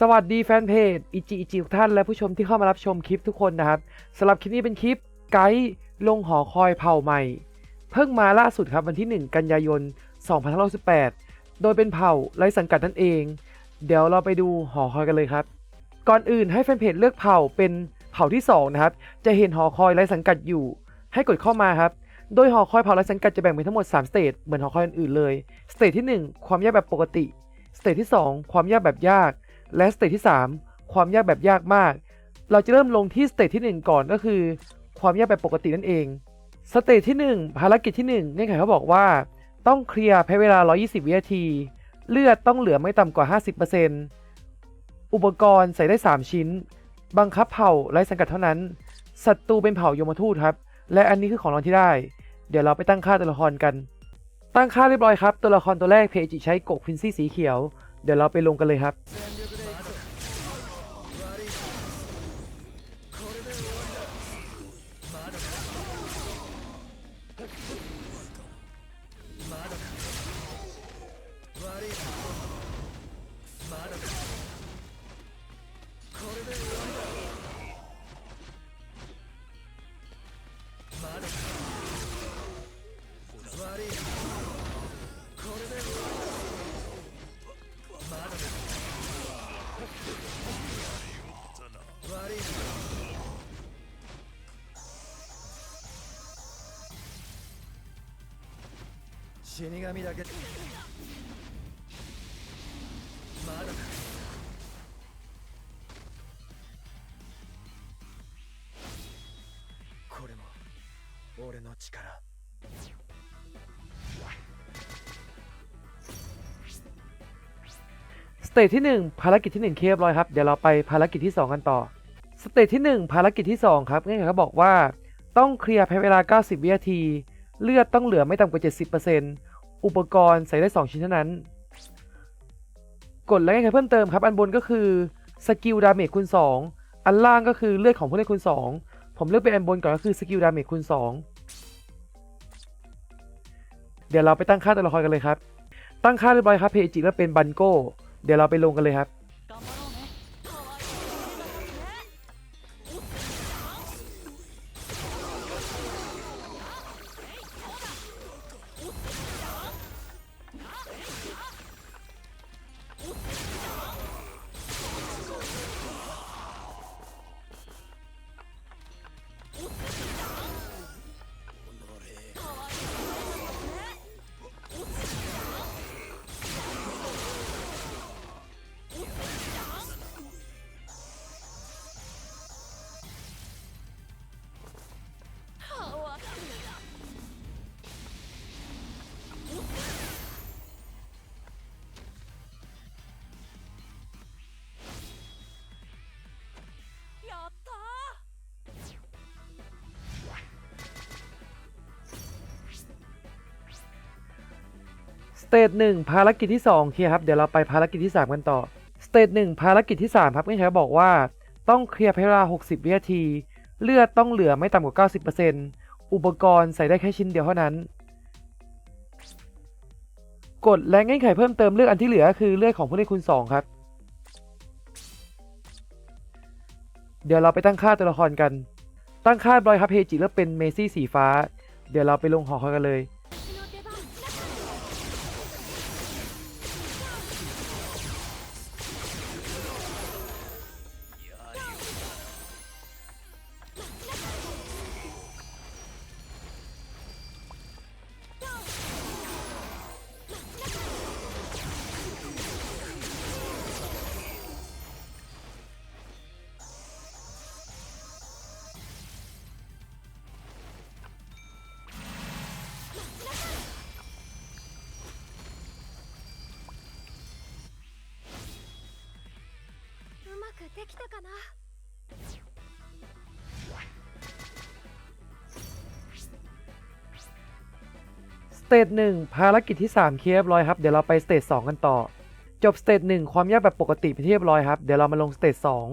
สวัสดีแฟนเพจอิจิอิจิทุกท่านและผู้ชมที่เข้ามารับชมคลิปทุกคนนะครับสำหรับคลิปนี้เป็นคลิปไกด์ลงหอคอยเผ่าใหม่ เพิ่งมาล่าสุดครับวันที่ 1 กันยายน2518 โดยเป็นเผ่าไร้สังกัดนั่นเอง เดี๋ยวเราไปดูหอคอยกันเลยครับ ก่อนอื่นให้แฟนเพจเลือกเผ่าเป็นเผ่าที่2นะครับจะเห็นหอคอยไร้สังกัดอยู่ ให้กดเข้ามาครับโดยหอคอยเผ่าไร้สังกัดจะแบ่งเป็นทั้งหมด 3 สเตจเหมือนหอคอยอื่นๆเลยสเตจที่ 1 ความยากแบบปกติสเตจที่ 2 ความยากแบบยาก และสเตจที่ 3 ความยากแบบยากมาก เราจะเริ่มลงที่สเตจที่ 1 ก่อนก็คือ ความยากแบบปกตินั่นเอง สเตจที่ 1 ภารกิจที่ 1เงื่อนไขเขาบอกว่า ต้องเคลียร์ภายเวลา 120 วินาที เลือดต้องเหลือไม่ต่ำกว่า 50%อุปกรณ์ใส่ได้ 3 ชิ้น บังคับเผ่าไร้สังกัดเท่านั้น ศัตรูเป็นเผ่ายมทูตครับ และอันนี้คือของรางที่ได้ เดี๋ยวเราไปตั้งค่าตัวละครกัน ตั้งค่าเรียบร้อยครับ ตัวละครตัวแรกเพจิใช้กกควินซี่สีเขียว เดี๋ยวเราไปลงกันเลยครับ 死神だけまだかこれも俺の力 สเตจที่ 1 ภารกิจที่ 1 เคลียร์เรียบร้อยครับ เดี๋ยวเราไปภารกิจที่ 2 กันต่อ สเตจที่ 1 ภารกิจที่ 2 ครับเงื่อนไขเขาบอกว่า ต้องเคลียร์ภายในเวลา 90 วินาที เลือดต้องเหลือไม่ต่ำกว่า 70% อุปกรณ์ใส่ได้ 2 ชิ้นเท่านั้น กดและเงื่อนไขเพิ่มเติมครับ อันบนก็คือสกิลดาเมจคูณ2 อันล่างก็คือเลือดของผู้เล่นคูณ2 ผมเลือกเป็นอันบนก่อนก็คือสกิลดาเมจคูณ2 เดี๋ยวเราไปตั้งค่าตัวละครกันเลยครับ ตั้งค่าเรียบร้อยครับเพจิแล้วเป็นบันโก้ เดี๋ยวเราไปลงกันเลยครับ เตจหนึ่งภารกิจที่2เคลียร์ครับ เดี๋ยวเราไปภารกิจที่ 3 กันต่อ สเตจหนึ่งภารกิจที่ 3 ครับเงื่อนไขบอกว่าต้องเคลียร์ภายในเวลา 60 วินาที เลือดต้องเหลือไม่ต่ำกว่า 90%อุปกรณ์ใส่ได้แค่ชิ้นเดียวเท่านั้น กดและเงื่อนไขเพิ่มเติมเลือดอันที่เหลือคือเลือดของผู้เล่นคูณ2ครับ เดี๋ยวเราไปตั้งค่าตัวละครกัน ตั้งค่าบรอยครับเพจิเลือกเป็นเมซี่สีฟ้า เดี๋ยวเราไปลงหอคอยกันเลย กันนะ สเตจหนึ่งภารกิจที่ 3 เคลียบร้อยครับ เดี๋ยวเราไปสเตจสองกันต่อ จบสเตจหนึ่งความยากแบบปกติไปเรียบร้อยครับ เดี๋ยวเรามาลงสเตจสอง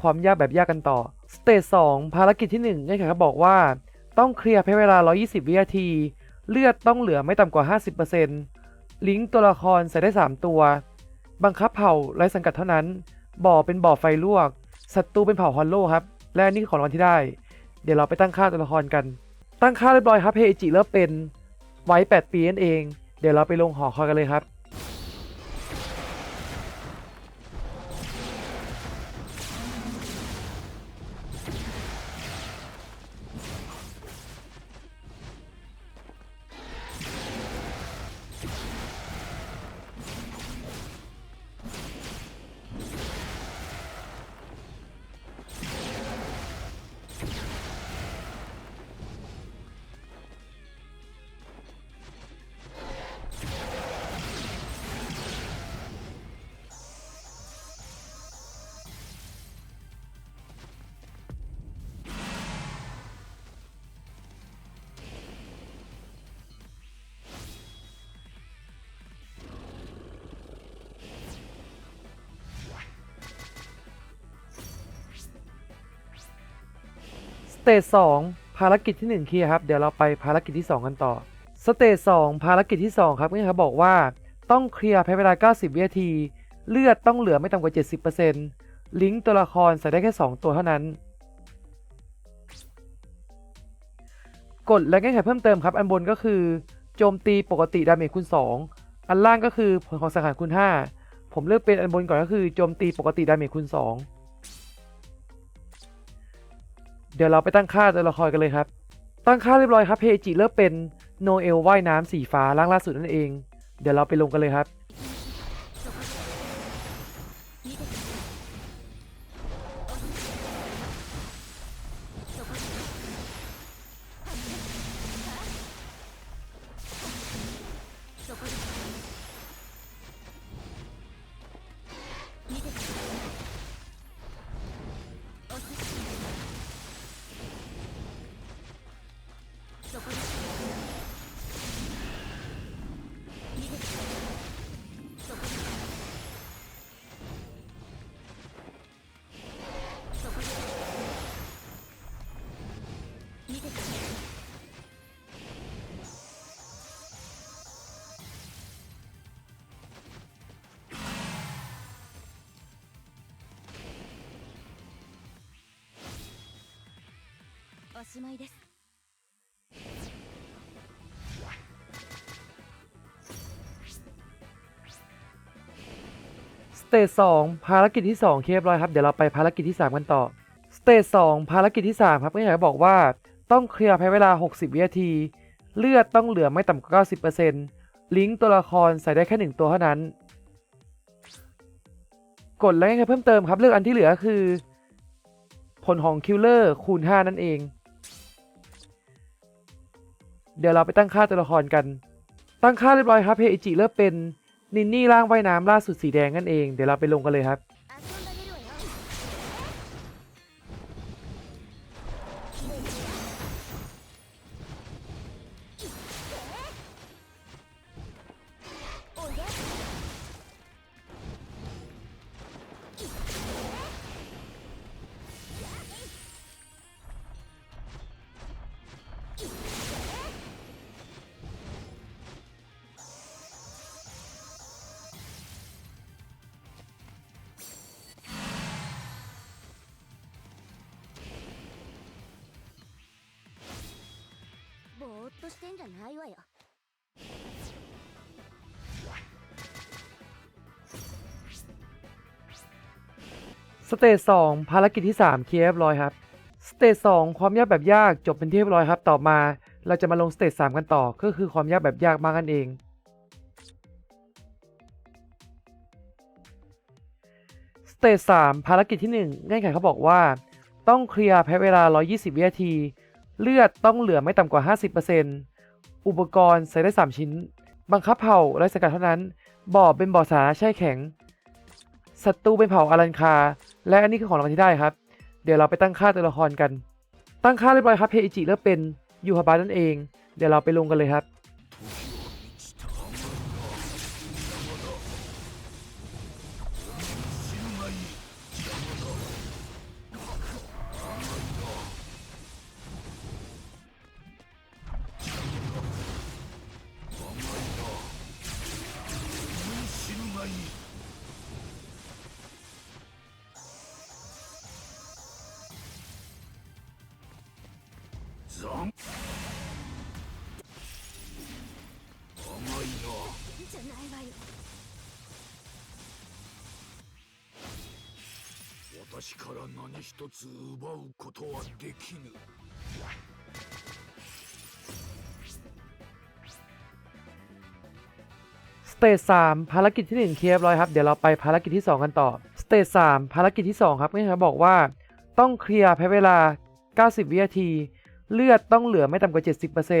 ความยากแบบยากกันต่อ สเตจสองภารกิจที่1นึ่งเงื่อขเขาบอกว่า ต้องเคลียร์ภายเวลา 120 วินาที เลือดต้องเหลือไม่ต่ำกว่า 50%ลิงก์ตัวละครใส่ได้ 3 ตัว บังคับเผ่าไร้สังกัดเท่านั้น บ่อเป็นบ่อไฟลวก ศัตรูเป็นเผ่าฮอลโลครับ และนี่คือของรางวัลที่ได้ เดี๋ยวเราไปตั้งค่าตัวละครกัน ตั้งค่าเรียบร้อยครับเฮจิเริ่มเป็นไว้ 8 ปีนั่นเอง เดี๋ยวเราไปลงหอคอยกันเลยครับ เตจสองภารกิจที่1เคลียร์ครับ เดี๋ยวเราไปภารกิจที่ 2 กันต่อ สเตจสองภารกิจที่ 2 ครับนี่ครับบอกว่าต้องเคลียร์ภายในเวลา 90 วินาที เลือดต้องเหลือไม่ต่ำกว่า 70%ลิงก์ตัวละครใส่ได้แค่ 2 ตัวเท่านั้นกฎและเงื่อนไขเพิ่มเติมครับ อันบนก็คือโจมตีปกติดาเมจคูณ2 อันล่างก็คือผลของสังหารคูณ5ผมเลือกเป็นอันบนก่อนก็คือโจมตีปกติดาเมจคูณ2 เดี๋ยวเราไปตั้งค่าตัวละครกันเลยครับ ตั้งค่าเรียบร้อยครับเพจิเริ่มเป็นโนเอลว่ายน้ำสีฟ้าล่างล่าสุดนั่นเอง เดี๋ยวเราไปลงกันเลยครับ しまいです สเตจสองภารกิจที่2เคลียร์เรียบร้อยครับ เดี๋ยวเราไปภารกิจที่ 3 กันต่อ สเตจสองภารกิจที่ 3 ครับก็อยากจะบอกว่าต้องเคลียร์ภายในเวลา 60 วินาที เลือดต้องเหลือไม่ต่ำกว่า 90%ลิงก์ตัวละครใส่ได้แค่ 1 ตัวเท่านั้น กดแล้วไงเพิ่มเติมครับ เลือกอันที่เหลือคือ ผลของคิลเลอร์คูณ 5 นั่นเอง เ ดี๋ยวเราไปตั้งค่าตัวละครกัน ตั้งค่าเรียบร้อยครับเพอิจิเริ่มเป็นนินนี่ร่างว่ายน้ำล่าสุดสีแดงนั่นเอง เดี๋ยวเราไปลงกันเลยครับ としてんじゃないわよ สเตจสองภารกิจที่ 3 เคลียร์เรียบร้อยครับ สเตจสองความยากแบบยากจบเป็นที่เรียบร้อยครับ ต่อมาเราจะมาลงสเตจสามกันต่อ ก็คือความยากแบบยากมากนั่นเอง สเตจสามภารกิจที่1เงื่อนไขเขาบอกว่า ต้องเคลียร์ภายในเวลา 120 วินาที เลือดต้องเหลือไม่ต่ำกว่า 50%อุปกรณ์ใส่ได้ 3 ชิ้น บังคับเผ่าไร้สกัดเท่านั้น บ่อเป็นบ่อสาธารณะแช่แข็ง ศัตรูเป็นเผ่าอารันคา และอันนี้คือของรางวัลที่ได้ครับ เดี๋ยวเราไปตั้งค่าตัวละครกัน ตั้งค่าเรียบร้อยครับเพอิจิเริ่มเป็นยูฮาบานั่นเอง เดี๋ยวเราไปลงกันเลยครับ 何一つ奪うことはできぬ สเตจ3ภารกิจที่1เคลียร์เรียบร้อยครับ เดี๋ยวเราไปภารกิจที่ 2 กันต่อ สเตจ3ภารกิจที่ 2 ครับนี่ครับบอกว่าต้องเคลียร์ภายเวลา 90 วินาที เลือดต้องเหลือไม่ต่ำกว่า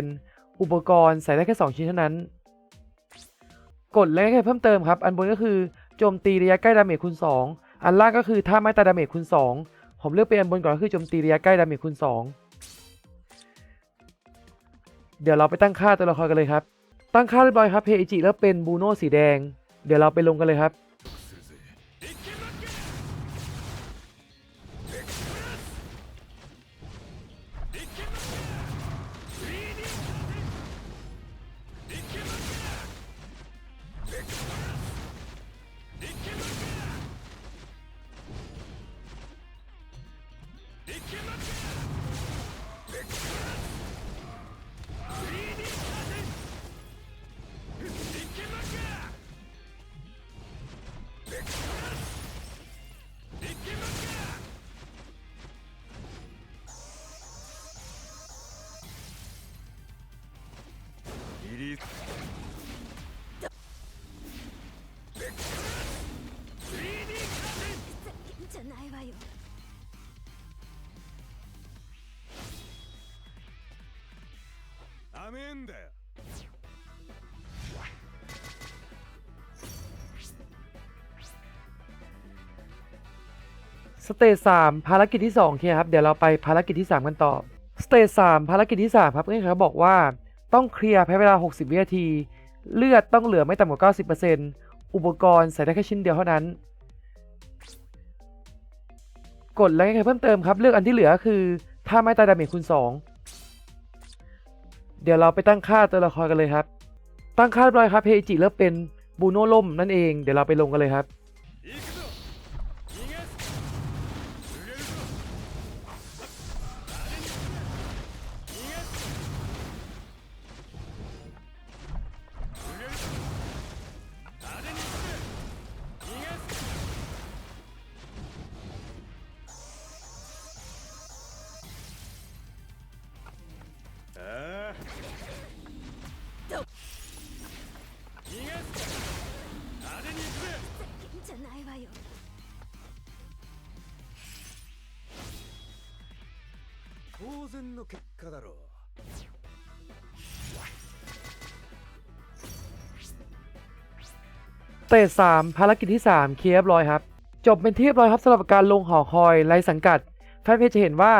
70%อุปกรณ์ใส่ได้แค่ 2 ชิ้นเท่านั้น กดและแค่เพิ่มเติมครับ อันบนก็คือโจมตีระยะใกล้ดาเมจคูณ 2 อันล่างก็คือถ้าไม่ตาดาเมจคูณ2ผมเลือกเป็นอันบนก่อนก็คือโจมตีระยะใกล้ดาเมจคูณ2เดี๋ยวเราไปตั้งค่าตัวละครกันเลยครับ ตั้งค่าเรียบร้อยครับเพจิแล้วเป็นบูโน่สีแดง เดี๋ยวเราไปลงกันเลยครับ アメンだよ สเตจ3ภารกิจที่2โอเคครับ เดี๋ยวเราไปภารกิจที่ 3 กันต่อ สเตจ3ภารกิจที่ 3 ครับนี่ครับบอกว่าต้องเคลียร์ภายในเวลา 60 วินาที เลือดต้องเหลือไม่ต่ำกว่า 90%อุปกรณ์ใส่ได้แค่ชิ้นเดียวเท่านั้น กดแล้วก็เพิ่มเติมครับ เลือกอันที่เหลือคือ ถ้าไม่ตายดาเมจคูณ 2 เดี๋ยวเราไปตั้งค่าตัวละครกันเลยครับ ตั้งค่าเรียบร้อยครับเพจิเลือกเป็นบูโน่ล่มนั่นเอง เดี๋ยวเราไปลงกันเลยครับ 然の結果だろう สเตจ3ภารกิจที่ 3 เคลียร์เรียบร้อยครับ จบเป็นที่เรียบร้อยครับสำหรับการลงหอคอยไร้สังกัด แฟนเพจจะเห็นว่า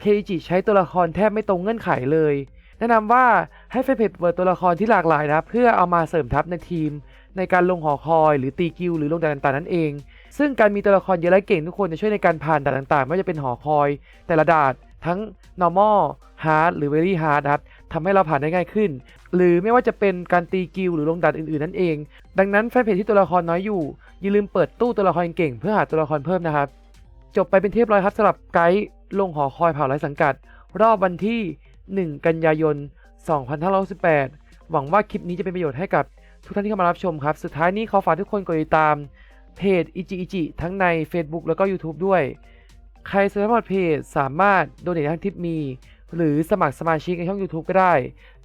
เคจิใช้ตัวละครแทบไม่ตรงเงื่อนไขเลย แนะนำว่าให้แฟนเพจเปิดตัวละครที่หลากหลายนะครับเพื่อเอามาเสริมทัพในทีม ในการลงหอคอย หรือตีกิลหรือลงด่านต่างๆนั่นเอง ซึ่งการมีตัวละครเยอะและเก่งทุกคนจะช่วยในการผ่านด่านต่างๆ ไม่ว่าจะเป็นหอคอย แต่ละด่าน ทั้ง normal hard หรือ very hard ครับทำให้เราผ่านได้ง่ายขึ้น หรือไม่ว่าจะเป็นการตีกิลหรือลงด่านอื่นๆนั่นเอง ดังนั้นแฟนเพจที่ตัวละครน้อยอยู่ อย่าลืมเปิดตู้ตัวละครเก่งเพื่อหาตัวละครเพิ่มนะครับ จบไปเป็นเรียบร้อยครับสำหรับไกด์ลงหอคอยเผ่าไร้สังกัด รอบวันที่ 1 กันยายน 2518 หวังว่าคลิปนี้จะเป็นประโยชน์ให้กับทุกท่านที่เข้ามารับชมครับ สุดท้ายนี้ขอฝากทุกคนกดติดตามเพจอิจิอิจิทั้งใน Facebook แล้วก็ YouTube ด้วย ใครสมัครเพจสามารถโดเนททางทิปมี หรือสมัครสมาชิกในช่อง YouTube ก็ได้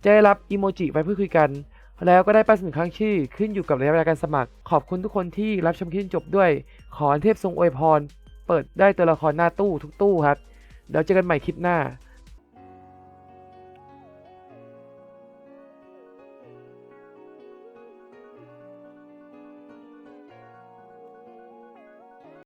จะได้รับอีโมจิไว้เพื่อคุยกัน แล้วก็ได้ป้ายสมุดครั้งชื่อ ขึ้นอยู่กับระยะเวลาการสมัคร ขอบคุณทุกคนที่รับชมคลิปจบด้วย ขอเทพทรงอวยพร เปิดได้ตัวละครหน้าตู้ทุกตู้ครับ เดี๋ยวเจอกันใหม่คลิปหน้า